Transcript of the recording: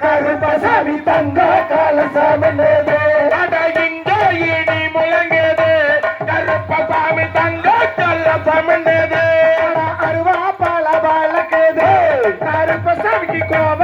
கருப்பசாமி தங்க காலசாமி. Поставь кого.